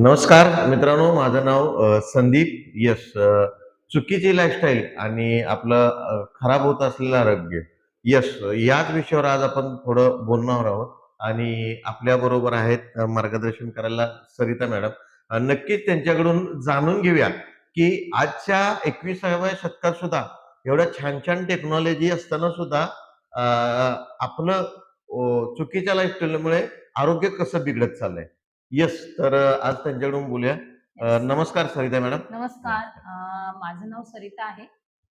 नमस्कार मित्रांनो माझं नाव संदीप यस चुकीची लाईफस्टाईल आणि आपलं खराब होत असलेलं आरोग्य. यस याच विषयावर आज आपण थोडं बोलणार आहोत आणि आपल्या बरोबर आहेत मार्गदर्शन करायला सरिता मॅडम. नक्कीच त्यांच्याकडून जाणून घेऊया की आजच्या एकविसाव्या शतकात सुद्धा एवढ्या छान छान टेक्नॉलॉजी असताना सुद्धा आपलं चुकीच्या लाईफस्टाईलमुळे आरोग्य कसं बिघडत चाललंय? येस तर आज त्यांच्याकडून बोलूया. अ, नमस्कार सरिता मॅडम. नमस्कार. अं, माझं नाव सरिता आहे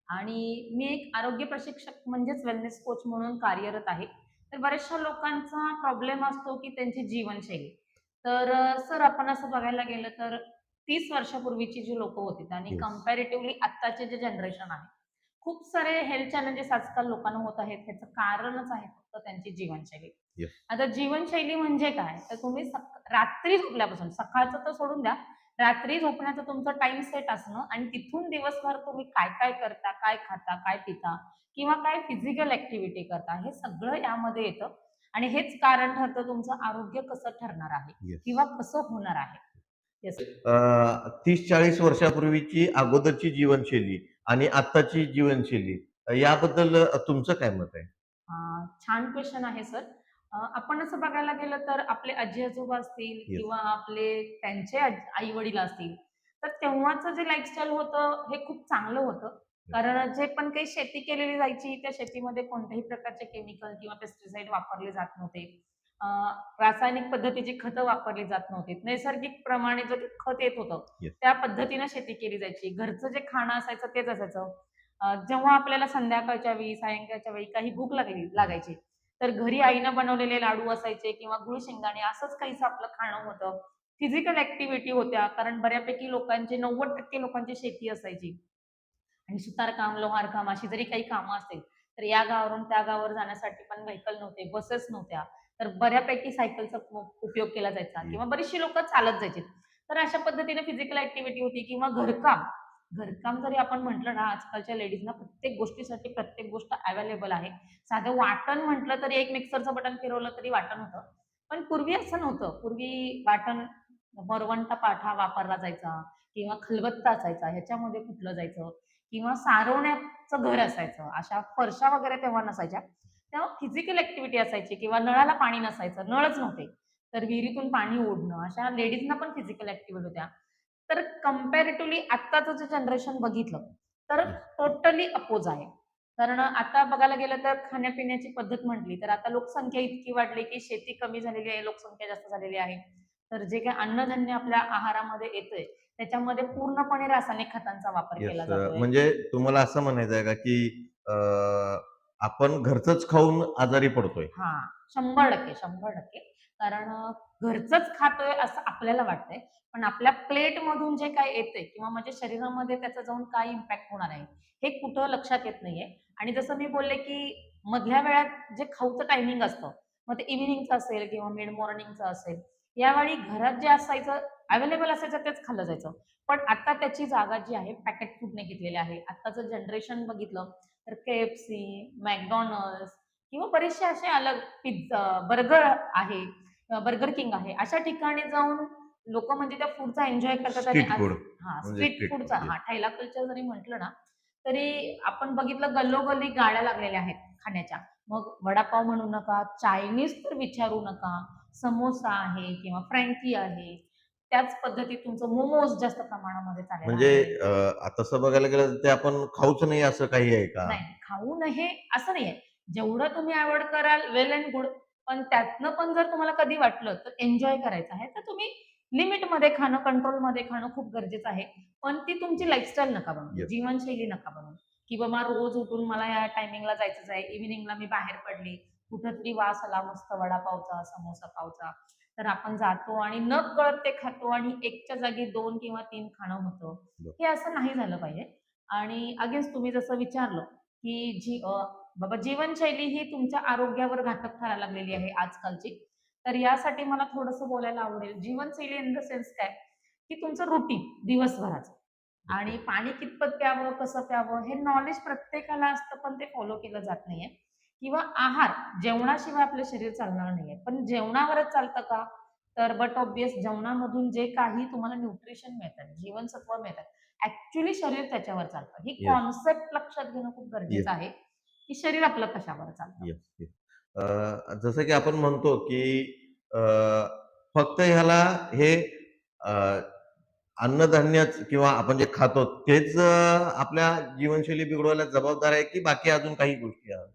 आणि मी एक आरोग्य प्रशिक्षक म्हणजेच वेलनेस कोच म्हणून कार्यरत आहे. तर बऱ्याचशा लोकांचा प्रॉब्लेम असतो की त्यांची जीवनशैली. तर सर आपण असं बघायला गेलं तर तीस वर्षापूर्वीची जी लोक होती आणि Yes. कम्पॅरेटिव्हली आत्ताचे जे जनरेशन आहे खूप सारे हेल्थ चॅलेंजेस आजकाल लोकांना होत आहेत. त्याचं कारणच आहे. फक्त त्यांची जीवनशैली. आता जीवनशैली म्हणजे काय तर तुम्ही रात्री झोपल्यापासून सकाळचं तर सोडून द्या रात्री झोपण्याचं तुमचं टाइम सेट असणं आणि तिथून दिवसभर तुम्ही काय काय करता काय खाता काय पिता किंवा काय फिजिकल ऍक्टिव्हिटी करता हे सगळं यामध्ये येतं आणि हेच कारण ठरतं तुमचं आरोग्य कसं ठरणार आहे. किंवा कसं होणार आहे. तीस चाळीस वर्षापूर्वीची अगोदरची जीवनशैली आणि आत्ताची जीवनशैली याबद्दल तुमचं काय मत आहे छान क्वेश्चन आहे सर आपण असं बघायला गेलं तर आपले आजी आजोबा असतील. किंवा आपले त्यांचे आई वडील असतील तर तेव्हाचं जे लाईफस्टाईल होतं हे खूप चांगलं होतं. कारण जे पण काही शेती केलेली जायची त्या शेतीमध्ये कोणत्याही प्रकारचे केमिकल किंवा पेस्टिसाइड वापरले जात नव्हते. अं, रासायनिक पद्धतीची खतं वापरली जात नव्हती. नैसर्गिक प्रमाणे जे खत येत होतं. त्या पद्धतीनं शेती केली जायची. घरचं जे खाणं असायचं तेच असायचं. जेव्हा आपल्याला संध्याकाळच्या वेळी सायंकाळच्या वेळी काही भूक लागली लागायची तर घरी आईनं बनवलेले लाडू असायचे किंवा गुळ शेंगदाणे असंच काहीच आपलं खाणं होतं. फिजिकल ऍक्टिव्हिटी होत्या कारण बऱ्यापैकी लोकांची नव्वद टक्के लोकांची शेती असायची. आणि सुतारकाम लोहारकाम अशी जरी काही कामं असतील तर या गावावरून त्या गावावर जाण्यासाठी पण व्हेकल नव्हते बसेस नव्हत्या. तर बऱ्यापैकी सायकलचा उपयोग केला जायचा किंवा बरीचशी लोक चालत जायची. तर अशा पद्धतीने फिजिकल ऍक्टिव्हिटी होती किंवा घरकाम घरकाम जरी आपण म्हटलं ना आजकालच्या लेडीजना प्रत्येक गोष्टीसाठी प्रत्येक गोष्ट अवेलेबल आहे. साधं वाटण म्हटलं तरी एक मिक्सरचं बटन फिरवलं तरी वाटण होतं. पण पूर्वी असं नव्हतं. पूर्वी वाटण वरवंटा पाठा वापरला जायचा किंवा खलबत्ता असायचा ह्याच्यामध्ये कुठलं जायचं किंवा सारवण्याचं घर असायचं. अशा फरशा वगैरे तेव्हा नसायच्या. तेव्हा फिजिकल ऍक्टिव्हिटी असायची किंवा नळाला पाणी नसायचं नळच नव्हते. तर विहिरीतून पाणी ओढणं अशा लेडीजना पण फिजिकल ऍक्टिव्हिटी होत्या. तर कम्पॅरेटिव्हली आत्ताचं जे जनरेशन बघितलं तर टोटली अपोज आहे. कारण आता बघायला गेलं तर खाण्यापिण्याची पद्धत म्हटली तर आता लोकसंख्या इतकी वाढली की शेती कमी झालेली आहे लोकसंख्या जास्त झालेली आहे. तर जे काही अन्नधान्य आपल्या आहारामध्ये येतंय त्याच्यामध्ये पूर्णपणे रासायनिक खतांचा वापर केला जातोय. म्हणजे तुम्हाला असं म्हणायचं आहे का की आपण घरचंच खाऊन आजारी पडतोय? हा शंभर टक्के शंभर टक्के. कारण घरचंच खातोय असं आपल्याला वाटतंय. पण आपल्या प्लेट मधून जे काय येतंय किंवा माझ्या शरीरामध्ये त्याचा जाऊन काय इम्पॅक्ट होणार आहे हे कुठं लक्षात येत नाहीये. आणि जसं मी बोलले की मधल्या वेळात जे खाऊचं टायमिंग असतं मग ते इव्हिनिंगचं असेल किंवा मिड मॉर्निंगचं असेल यावेळी घरात जे असायचं अवेलेबल असायचं तेच खाल्लं जायचं. पण आता त्याची जागा जी आहे पॅकेट फूडने घेतलेली आहे. आत्ताचं जनरेशन बघितलं तर के एफ सी मॅकडॉनल्ड्स किंवा बरेचसे असे अलग पिझ्झा बर्गर आहे. बर्गर किंग आहे. अशा ठिकाणी जाऊन लोक म्हणजे त्या फूडचा एन्जॉय करतात आणि हा म्हणजे स्ट्रीट street फूडचा हा ठैला कल्चर जरी म्हटलं ना तरी आपण बघितलं गल्लोगल्ली गाड्या लागलेल्या आहेत खाण्याच्या. मग वडापाव म्हणू नका चायनीज तर विचारू नका. समोसा आहे किंवा फ्रँकी आहे. त्याच पद्धतीत तुमचं मोमोज जास्त प्रमाणामध्ये चालेल म्हणजे तसं बघायला गेलं ते आपण खाऊच नाही असं काही आहे का? नाही खाऊ नये असं नाहीये. जेवढं तुम्ही अवॉइड कराल वेल अँड गुड पण त्यातनं पण जर तुम्हाला कधी वाटलं तर एन्जॉय करायचं आहे. तर तुम्ही लिमिटमध्ये खाणं कंट्रोलमध्ये खाणं खूप गरजेचं आहे. पण ती तुमची लाईफस्टाईल नका बनवू. Yes. जीवनशैली नका बनवू. की बाबा रोज उठून मला या टायमिंगला जायचंच आहे. इव्हिनिंगला मी बाहेर पडली. कुठंतरी वास आला मस्त वडापावचा समोसा पावचा. तर आपण जातो आणि न कळत ते खातो आणि एकच्या जागी दोन किंवा तीन खाणं होतं. हे असं नाही झालं पाहिजे. आणि अगेन्स्ट तुम्ही जसं विचारलं की जी बाबा जीवनशैली ही तुमच्या आरोग्यावर घातक ठरायला लागलेली आहे आजकालची. तर यासाठी मला थोडंसं बोलायला आवडेल. जीवनशैली इन द सेन्स काय? की तुमचं रुटीन दिवसभराचं. आणि पाणी कितपत प्यावं कसं प्यावं हे नॉलेज प्रत्येकाला असतं पण ते फॉलो केलं जात नाहीये. किंवा आहार जेवणाशिवाय आपलं शरीर चालणार नाहीये. पण जेवणावरच चालतं का? तर बट ऑब्विस जेवणामधून जे काही तुम्हाला न्यूट्रिशन मिळतात जीवनसत्व मिळतात ऍक्च्युली शरीर त्याच्यावर चालतं. ही. कॉन्सेप्ट लक्षात घेणं खूप गरजेचं आहे. की शरीर आपलं कशावर चालतं? अं, जसं की आपण म्हणतो की अं, फक्त ह्याला हे अं, अन्नधान्यच किंवा आपण जे खातो तेच अं, आपल्या जीवनशैली बिघडवायला जबाबदार आहे की बाकी अजून काही गोष्टी आहेत?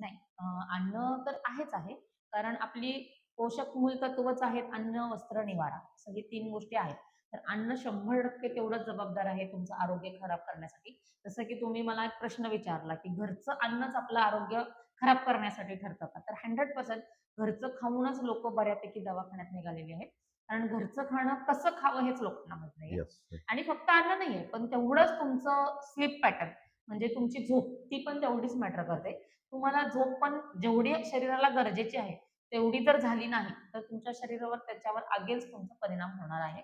नाही. अं, अन्न तर आहेच आहे. कारण आपली पोषक मूलतत्वच आहेत अन्न वस्त्र निवारा. सगळी तीन गोष्टी आहेत. तर अन्न शंभर टक्के तेवढंच जबाबदार आहे तुमचं आरोग्य खराब करण्यासाठी. जसं की तुम्ही मला एक प्रश्न विचारला की घरचं अन्नच आपलं आरोग्य खराब करण्यासाठी ठरतं का? तर हंड्रेड पर्सेंट घरचं खाऊनच लोक बऱ्यापैकी दवाखान्यात निघालेली आहेत. कारण घरचं खाणं कसं खावं हेच लोकांना माहीत नाही आणि फक्त अन्न नाहीये पण तेवढंच तुमचं स्लीप पॅटर्न म्हणजे तुमची झोप ती पण तेवढीच मॅटर करते. तुम्हाला झोप पण जेवढी शरीराला गरजेची आहे तेवढी जर झाली नाही तर तुमच्या शरीरावर त्याच्यावर आगेच तुमचा परिणाम होणार आहे.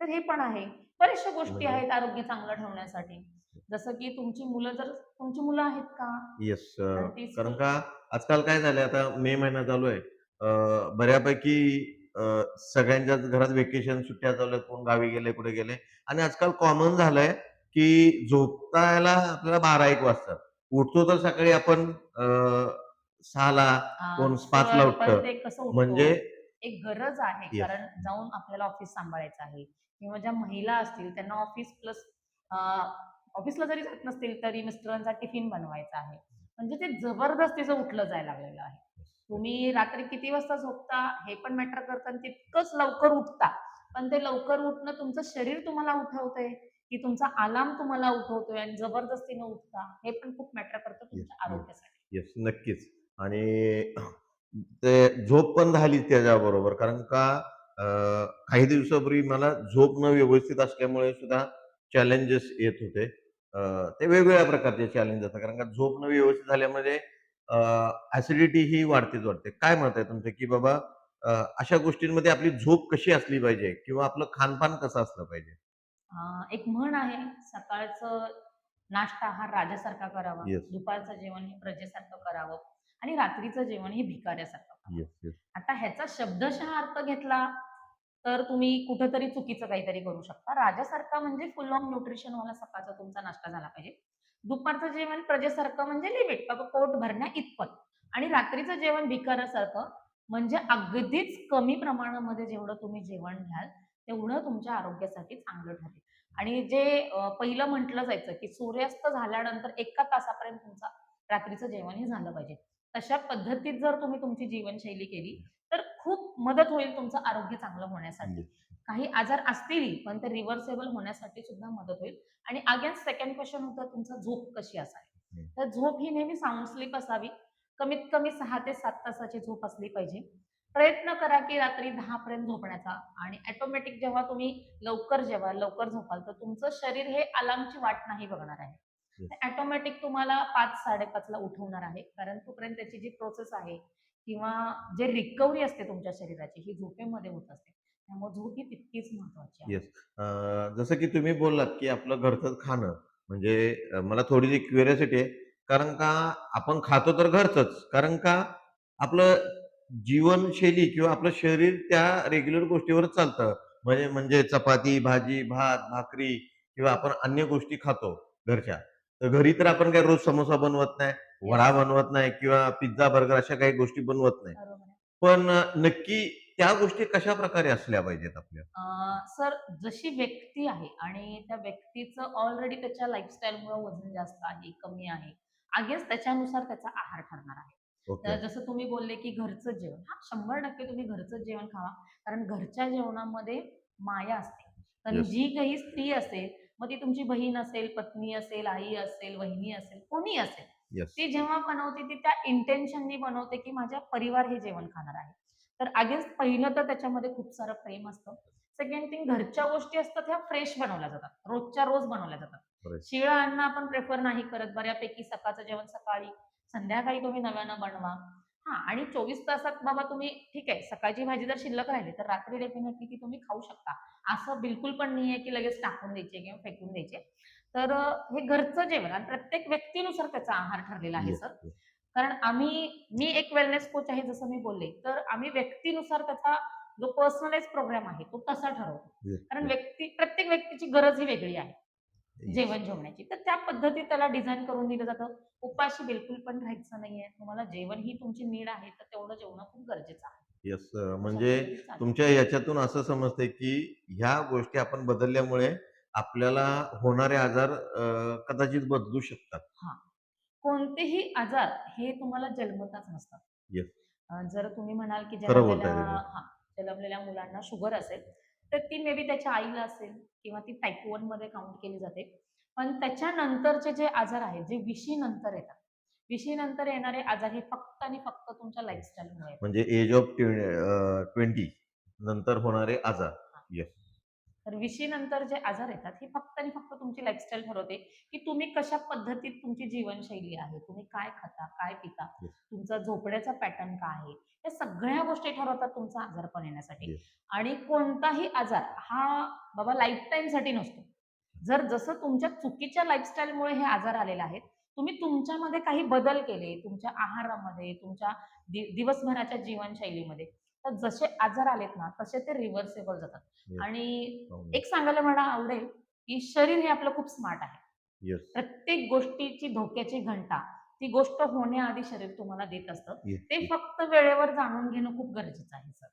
तर हे पण आहे. बऱ्याचशा गोष्टी म्हणजे- आहेत आरोग्य चांगलं ठेवण्यासाठी. जसं की तुमची मुलं जर तुमची मुलं आहेत का? येस कारण का आजकाल काय झालंय आता मे महिना चालू आहे. अं, बऱ्यापैकी अं, सगळ्यांच्याच घरात वेकेशन सुट्ट्या चालू आहेत. कोण गावी गेले कुठे गेले? आणि आजकाल कॉमन झालंय की झोपतायला आपल्याला बारा एक वाजतात. उठतो तर सकाळी आपण अं, सहाला कोण पाचला उठतं. पण ते कसं उठतो? म्हणजे एक गरज आहे. Yes. कारण जाऊन आपल्याला ऑफिस सांभाळायचं आहे. किंवा ज्या महिला असतील त्यांना ऑफिस प्लस ऑफिसला जरी जात नसतील तरी मिस्टरांचा टिफिन बनवायचा आहे. म्हणजे ते जबरदस्तीचं उठलं जायला लागलेलं आहे. तुम्ही रात्री किती वाजता झोपता हे पण मॅटर करतं आणि तितकंच लवकर उठता. पण ते लवकर उठणं तुमचं शरीर तुम्हाला उठवतंय की तुमचा अलार्म तुम्हाला उठवतोय आणि जबरदस्तीनं उठता हे पण खूप मॅटर करतं तुमच्या. आरोग्यासाठी. येस नक्कीच. आणि ते झोप पण झाली त्याच्याबरोबर. कारण का काही दिवसापूर्वी मला झोप न व्यवस्थित असल्यामुळे सुद्धा चॅलेंजेस येत होते. ते वेगवेगळ्या प्रकारचे चॅलेंज असतात. कारण का झोप न व्यवस्थित झाल्यामध्ये ऍसिडिटी ही वाढतेच वाढते काय मत आहे तुमचं? की बाबा अशा गोष्टींमध्ये आपली झोप कशी असली पाहिजे किंवा आपलं खानपान कसं असलं पाहिजे? एक म्हण आहे सकाळचं नाश्ता आहार राजासारखा करावा. Yes. दुपारचं जेवण हे प्रजेसारखं करावं. आणि रात्रीचं जेवण हे भिकाऱ्यासारखं आता ह्याचा शब्दशः अर्थ घेतला तर तुम्ही कुठेतरी चुकीचं काहीतरी करू शकता. राजासारखा म्हणजे फुल ऑफ न्यूट्रिशन वाला सकाळचा तुमचा नाश्ता झाला पाहिजे. दुपारचं जेवण प्रजेसारखं म्हणजे लिमिट पोट भरण्या इतपत. आणि रात्रीचं जेवण भिकाऱ्यासारखं म्हणजे अगदीच कमी प्रमाणामध्ये जेवढं तुम्ही जेवण घ्याल तेवढं तुमच्या आरोग्यासाठी चांगलं ठरेल. आणि जे पहिलं म्हटलं जायचं की सूर्यास्त झाल्यानंतर एका तासापर्यंत तुमचा रात्रीचं जेवण हे झालं पाहिजे. तशा पद्धतीत जर तुम्ही तुमची जीवनशैली केली तर खूप मदत होईल तुमचं आरोग्य चांगलं होण्यासाठी. काही आजार असतील पण ते रिव्हर्सेबल होण्यासाठी सुद्धा मदत होईल. आणि अगेन सेकंड क्वेश्चन होतं तुमचं झोप कशी असावी. तर झोप ही नेहमी साऊंड स्लीप असावी. कमीत कमी सहा ते सात तासाची झोप असली पाहिजे. प्रयत्न करा की रात्री दहा पर्यंत झोपण्याचा आणि ऑटोमॅटिक जेव्हा तुम्ही लवकर जेवाल लवकर झोपाल तर तुमचं शरीर हे अलार्मची वाट नाही बघणार आहे. ऑटोमॅटिक तुम्हाला पाच साडेपाचला उठवणार आहे. कारण तोपर्यंत त्याची जी प्रोसेस आहे किंवा जे रिकव्हरी असते तुमच्या शरीराची ही झोपेमध्ये होत असते. त्यामुळे झोप ही तितकीच महत्वाची आहे. येस जसं की तुम्ही बोललात की आपलं घरचं खाणं म्हणजे मला थोडीशी क्युरियोसिटी आहे. कारण का आपण खातो तर घरचंच. कारण का आपलं जीवनशैली किंवा आपलं शरीर त्या रेग्युलर गोष्टीवरच चालतं. म्हणजे म्हणजे चपाती भाजी भात भाकरी किंवा आपण अन्य गोष्टी खातो घरच्या. तर घरी तर आपण काय रोज समोसा बनवत नाही वडा बनवत नाही किंवा पिझ्झा बर्गर अशा काही गोष्टी बनवत नाही. पण नक्की त्या गोष्टी कशा प्रकारे असल्या पाहिजेत आपल्या? सर जशी व्यक्ती आहे आणि त्या व्यक्तीचं ऑलरेडी त्याच्या लाईफस्टाईलमुळे वजन जास्त आहे कमी आहे अगेन्स्ट त्याच्यानुसार त्याचा आहार ठरणार आहे. ओके. तर जसं तुम्ही बोलले की घरचं जेवण हा शंभर टक्के तुम्ही घरचं जेवण खावा कारण घरच्या जेवणामध्ये माया असते. तर Yes. जी काही स्त्री असेल मग ती तुमची बहीण असेल पत्नी असेल आई असेल वहिनी असेल कोणी असेल येस ती जेव्हा बनवते ती त्या इंटेन्शननी बनवते की माझ्या परिवार हे जेवण खाणार आहे. तर अगेन्स्ट पहिलं तर त्याच्यामध्ये खूप सारं प्रेम असतं. सेकंड थिंग घरच्या गोष्टी असतात ह्या फ्रेश बनवल्या जातात. रोजच्या रोज बनवल्या जातात. शिळं अन्न आपण प्रेफर नाही करत. बऱ्यापैकी सकाळचं जेवण सकाळी संध्याकाळी तुम्ही नव्यानं बनवा. हा आणि चोवीस तासात बाबा तुम्ही ठीक आहे सकाळची भाजी जर शिल्लक राहिली तर रात्री डेफिनेटली ती तुम्ही खाऊ शकता. असं बिलकुल पण नाही आहे की लगेच टाकून द्यायचे किंवा फेकून द्यायचे. तर हे घरचं जेवण आणि प्रत्येक व्यक्तीनुसार त्याचा आहार ठरलेला आहे सर. कारण आम्ही मी एक वेलनेस कोच आहे जसं मी बोलले तर आम्ही व्यक्तीनुसार त्याचा जो पर्सनलाइज प्रोग्राम आहे तो तसा ठरवतो. कारण. व्यक्ती प्रत्येक व्यक्तीची गरज ही वेगळी आहे. जेवण जेवण्याची. तर त्या पद्धतीत त्याला डिझाईन करून दिलं जातं. उपाशी बिलकुल पण राहायचं नाहीये. तुम्हाला जेवण ही तुमची नीड आहे तर तेवढं जेवण खूप गरजेचं आहे. येस म्हणजे. तुमच्या याच्यातून असं समजतंय की ह्या गोष्टी आपण बदलल्यामुळे आपल्याला होणारे आजार कदाचित बदलू शकतात. कोणतेही आजार हे तुम्हाला जन्मताच नसतात. जर तुम्ही म्हणाल की जन्मलेल्या मुलांना शुगर असेल तर ती मे बी त्याच्या आईला असेल किंवा ती टाईप वनमध्ये काउंट केली जाते. पण त्याच्यानंतरचे जे आजार आहेत जे विशी नंतर येतात विशी नंतर येणारे आजार हे फक्त आणि फक्त तुमच्या लाईफस्टाईलमुळे. म्हणजे एज ऑफ ट्वेंटी नंतर होणारे आजार. तर विशी नंतर जे आजार येतात हे फक्त आणि फक्त तुमची लाईफस्टाईल ठरवते की तुम्ही कशा पद्धतीत तुमची जीवनशैली आहे? तुम्ही काय खाता काय पिता? Yes. तुमचा झोपण्याचा पॅटर्न काय आहे? या सगळ्या गोष्टी ठरवतात तुमचा आजारपण येण्यासाठी. Yes. आणि कोणताही आजार हा बाबा लाईफ टाईमसाठी नसतो. जर जसं तुमच्या चुकीच्या लाईफस्टाईलमुळे हे आजार आलेले आहेत तुम्ही तुमच्यामध्ये काही बदल केले तुमच्या आहारामध्ये तुमच्या दिवसभराच्या जीवनशैलीमध्ये तर जसे आजार आलेत ना तसे ते रिव्हर्सेबल जातात. आणि हो. एक सांगायला मला आवडेल की शरीर हे आपलं खूप स्मार्ट आहे. प्रत्येक गोष्टीची धोक्याची घंटा ती गोष्ट होण्याआधी शरीर तुम्हाला देत असतं. ते फक्त वेळेवर जाणून घेणं खूप गरजेचं आहे सर.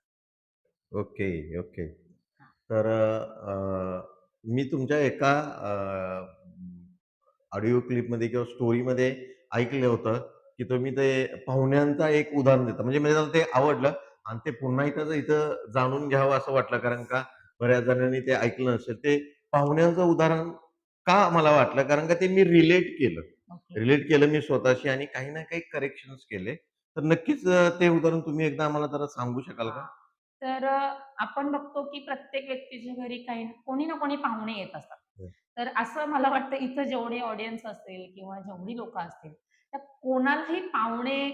Okay okay. तर मी तुमच्या एका ऑडिओ क्लिपमध्ये किंवा स्टोरीमध्ये ऐकलं होतं की तुम्ही ते पाहुण्यांचा एक उदाहरण देता. म्हणजे मला ते आवडलं. आणि ते पुन्हा इथं इथं जाणून घ्यावं असं वाटलं कारण का बऱ्याच जणांनी ते ऐकलं नसेल. ते पाहुण्यांचं उदाहरण का मला वाटलं? कारण का ते मी रिलेट केलं. ओके. रिलेट केलं मी स्वतःशी आणि काही ना काही करेक्शन्स केले. तर नक्कीच ते उदाहरण तुम्ही एकदा आम्हाला जरा सांगू शकाल का? तर आपण बघतो की प्रत्येक व्यक्तीच्या घरी काही कोणी ना कोणी पाहुणे येत असतात. तर असं मला वाटतं इथं जेवढे ऑडियन्स असतील किंवा जेवढी लोक असतील त्या कोणालाही पाहुणे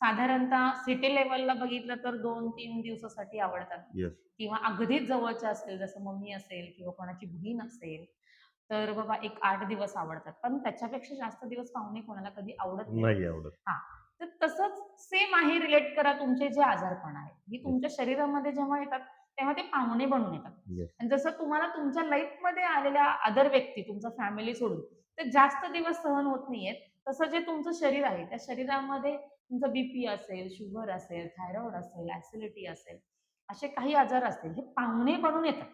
साधारणतः सिटी लेवलला बघितलं तर दोन तीन दिवसासाठी आवडतात. किंवा अगदीच जवळच्या असेल जसं मम्मी असेल किंवा कोणाची बहीण असेल तर बाबा एक आठ दिवस आवडतात. पण त्याच्यापेक्षा जास्त दिवस पाहुणे कोणाला कधी आवडत नाही. नाही आवडत. तर तसंच सेम आहे रिलेट करा तुमचे जे आजारपण आहे ही तुमच्या शरीरामध्ये जेव्हा येतात तेव्हा ते पाहुणे बनून येतात. Yes. आणि जसं तुम्हाला तुमच्या लाईफमध्ये आलेल्या अदर व्यक्ती तुमचा फॅमिली सोडून ते जास्त दिवस सहन होत नाहीयेत. तसं जे तुमचं शरीर आहे त्या शरीरामध्ये तुमचं बीपी असेल शुगर असेल थायरॉइड असेल ऍसिडिटी असेल असे काही आजार असतील हे पाहुणे बनून येतात.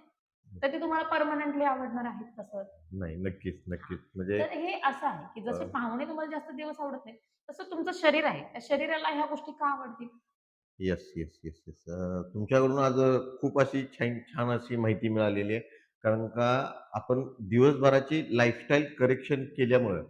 तर ते तुम्हाला परमनंटली आवडणार आहेत तसं नाही नक्कीच नक्कीच. म्हणजे तर हे असं आहे की जसे. पाहुणे तुम्हाला जास्त दिवस आवडत नाही तसं तुमचं शरीर आहे. त्या शरीराला ह्या गोष्टी का आवडतील? येस येस येस येस तुमच्याकडून आज खूप अशी छान छान अशी माहिती मिळालेली आहे. कारण का आपण दिवसभराची लाईफस्टाईल करेक्शन केल्यामुळं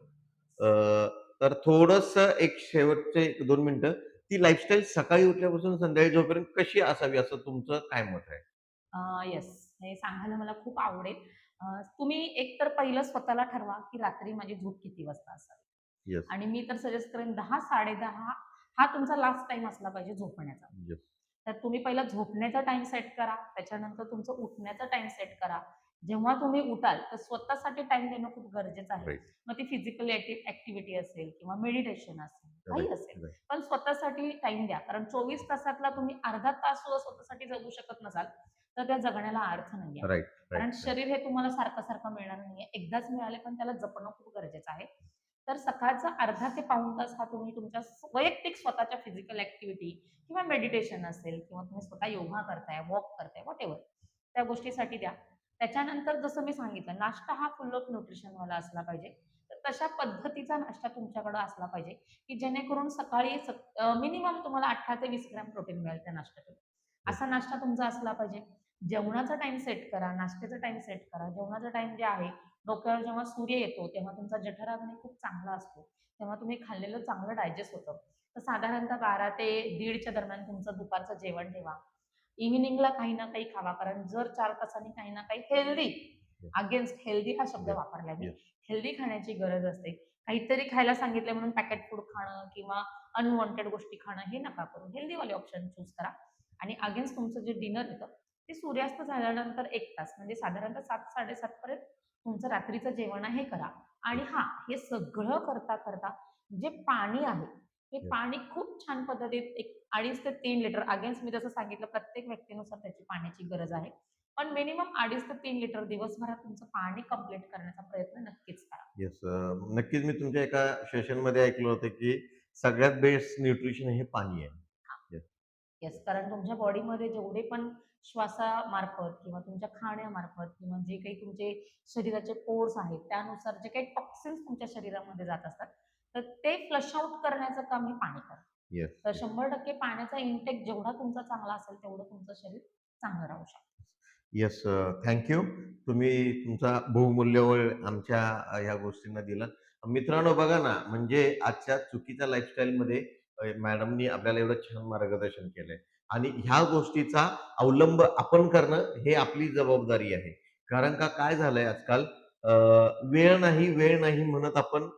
अं, तर थोडस एक शेवटचे एक दोन मिनिटं. ती लाईफस्टाईल सकाळी उठल्यापासून संध्याकाळी झोपेपर्यंत कशी असावी असं तुमचं काय मत आहे? येस हे सांगायला मला खूप आवडेल. अं, तुम्ही एक तर पहिलं स्वतःला ठरवा की रात्री माझी झोप किती वाजता असावी. येस आणि मी तर सजेस्ट करेन दहा साडेदहा हा तुमचा लास्ट टाइम असला पाहिजे झोपण्याचा. येस तर तुम्ही पहिला झोपण्याचा टाइम सेट करा. त्याच्यानंतर तुमचं उठण्याचा टाइम सेट करा. जेव्हा तुम्ही उठाल तर स्वतःसाठी टाइम देणं खूप गरजेचं आहे. मग ती फिजिकल ऍक्टिव्हिटी असेल किंवा मेडिटेशन असेल काही असेल. पण स्वतःसाठी टाइम द्या. कारण चोवीस तासातला तुम्ही अर्धा तास सुद्धा स्वतःसाठी जगू शकत नसाल तर त्या जगण्याला अर्थ नाहीये. राईट कारण शरीर हे तुम्हाला सारखं सारखं मिळणार नाहीये. एकदाच मिळाले पण त्याला जपणं खूप गरजेचं आहे. तर सकाळचा अर्धा ते पाऊण तास हा तुम्ही तुमच्या स- वैयक्तिक स्वतःच्या फिजिकल ऍक्टिव्हिटी किंवा मेडिटेशन असेल किंवा तुम्ही स्वतः योगा करताय वॉक करताय वॉट एव्हर त्या गोष्टीसाठी द्या. त्याच्यानंतर जसं मी सांगितलं नाश्ता हा फुल ऑफ न्यूट्रिशनवाला असला पाहिजे. तर तशा पद्धतीचा नाश्ता तुमच्याकडे असला पाहिजे की जेणेकरून सकाळी मिनिमम तुम्हाला अठरा ते वीस ग्रॅम प्रोटीन मिळेल त्या नाश्त्यातून. असा नाश्ता तुमचा असला पाहिजे. जेवणाचा टाइम सेट करा नाश्त्याचा टाइम सेट करा. जेवणाचा टाइम जे आहे डोक्यावर जेव्हा सूर्य येतो तेव्हा तुमचा जठराग्नी खूप चांगला असतो. तेव्हा तुम्ही खाल्लेलं चांगलं डायजेस्ट होतं. तर साधारणतः बारा ते दीडच्या दरम्यान तुमचं दुपारचं जेवण ठेवा. इव्हिनिंगला काही ना काही खावा. कारण जर चार तासांनी काही ना काही हेल्दी अगेन्स्ट हेल्दी हा शब्द Yes. वापरलाय मी. हेल्दी खाण्याची गरज असते. काहीतरी खायला सांगितलं म्हणून पॅकेट फूड खाणं किंवा अनवॉन्टेड गोष्टी खाणं हे नका करू. हेल्दीवाले ऑप्शन चूज करा. आणि अगेन्स्ट तुमचं जे डिनर येतं ते सूर्यास्त झाल्यानंतर एक तास म्हणजे साधारणतः सात साडेसात पर्यंत तुमचं रात्रीचं जेवण आहे करा. आणि हा हे सगळं करता करता जे पाणी आहे हे. पाणी खूप छान पद्धतीत एक अडीच ते तीन लिटर. अगेन्स्ट मी जसं सांगितलं प्रत्येक व्यक्तीनुसार त्याची पाण्याची गरज आहे. पण मिनिमम अडीच ते तीन लिटर दिवसभरात तुमचं पाणी कंप्लीट करण्याचा प्रयत्न नक्कीच करा. येस नक्कीच मी तुमच्या एका सेशनमध्ये ऐकलं होतं की सगळ्यात बेस्ट न्यूट्रिशन हे पाणी आहे. येस कारण तुमच्या बॉडीमध्ये जेवढे पण श्वासामार्फत किंवा तुमच्या खाण्यामार्फत किंवा जे काही तुमचे शरीराचे पोर्स आहेत त्यानुसार जे काही टॉक्सिन्स तुमच्या शरीरामध्ये जात असतात तर ते फ्लश आउट करण्याचं काम हे पाणी करतं. येस तर शंभर टक्के पाण्याचा इंटेक जेवढा तुमचा चांगला असेल तेवढं तुमचं शरीर चांगलं राहू शकतं. येस थँक्यू तुम्ही तुमचा बहुमूल्य वेळ आमच्या ह्या गोष्टींना दिला मित्रांनो बघा ना म्हणजे आजच्या चुकीच्या लाईफस्टाईलमध्ये मॅडमनी आपल्याला एवढं छान मार्गदर्शन केलंय. आणि ह्या गोष्टीचा अवलंब आपण करणं हे आपली जबाबदारी आहे. कारण का काय झालंय आजकाल? वेळ नाही वेळ नाही म्हणत आपण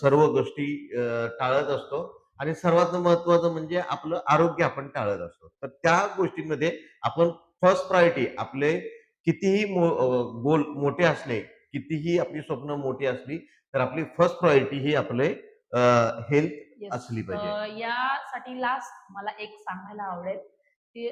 सर्व गोष्टी टाळत असतो. आणि सर्वात महत्वाचं म्हणजे आपलं आरोग्य आपण टाळत असतो तर त्या गोष्टींमध्ये आपण फर्स्ट प्रायोरिटी आपले कितीही गोल मोठे असले कितीही आपली स्वप्न मोठी असली तर आपली फर्स्ट प्रायोरिटी ही आपले हेल्थ. असली पाहिजे. यासाठी लास्ट मला एक सांगायला आवडेल की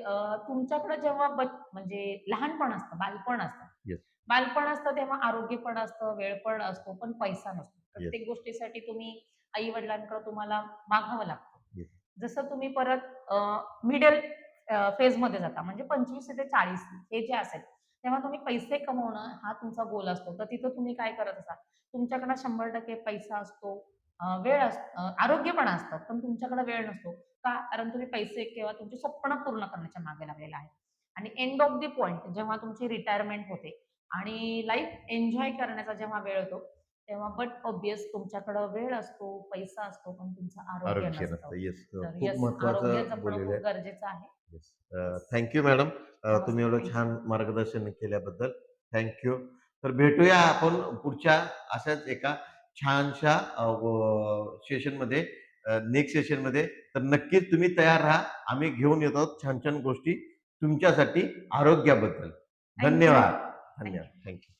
तुमच्याकडे जेव्हा म्हणजे लहानपण असतं बालपण असतं. बालपण असतं तेव्हा आरोग्य पण असतं वेळ पण असतो पण पैसा नसतो प्रत्येक गोष्टीसाठी तुम्ही आई वडिलांकडे तुम्हाला मागावं लागतं. जसं तुम्ही परत मिडल फेजमध्ये जाता म्हणजे पंचवीस ते चाळीस हे जे असेल तेव्हा तुम्ही पैसे कमवणं हा तुमचा गोल असतो. तर तिथं तुम्ही काय करत असाल? तुमच्याकडे शंभर टक्के पैसा असतो वेळ अस अं, आरोग्य पण असतं पण तुमच्याकडे वेळ नसतो. का? कारण तुम्ही पैसे किंवा तुमची स्वप्न पूर्ण करण्याच्या मागे लागलेला आहे आणि एंड ऑफ दी पॉइंट जेव्हा तुमची रिटायरमेंट होते आणि लाईफ एन्जॉय करण्याचा जेव्हा वेळ येतो तेव्हा बट ऑब्विस तुमच्याकडे वेळ असतो पैसा असतो पण तुमचं आरोग्य नसतं. गरजेचं आहे. थँक्यू मॅडम तुम्ही एवढं छान मार्गदर्शन केल्याबद्दल थँक्यू तर भेटूया आपण पुढच्या अशाच एका छानशा सेशनमध्ये नेक्स्ट सेशनमध्ये तर नक्कीच तुम्ही तयार राहा. आम्ही घेऊन येतो छान छान गोष्टी तुमच्यासाठी आरोग्याबद्दल. धन्यवाद. धन्यवाद. थँक्यू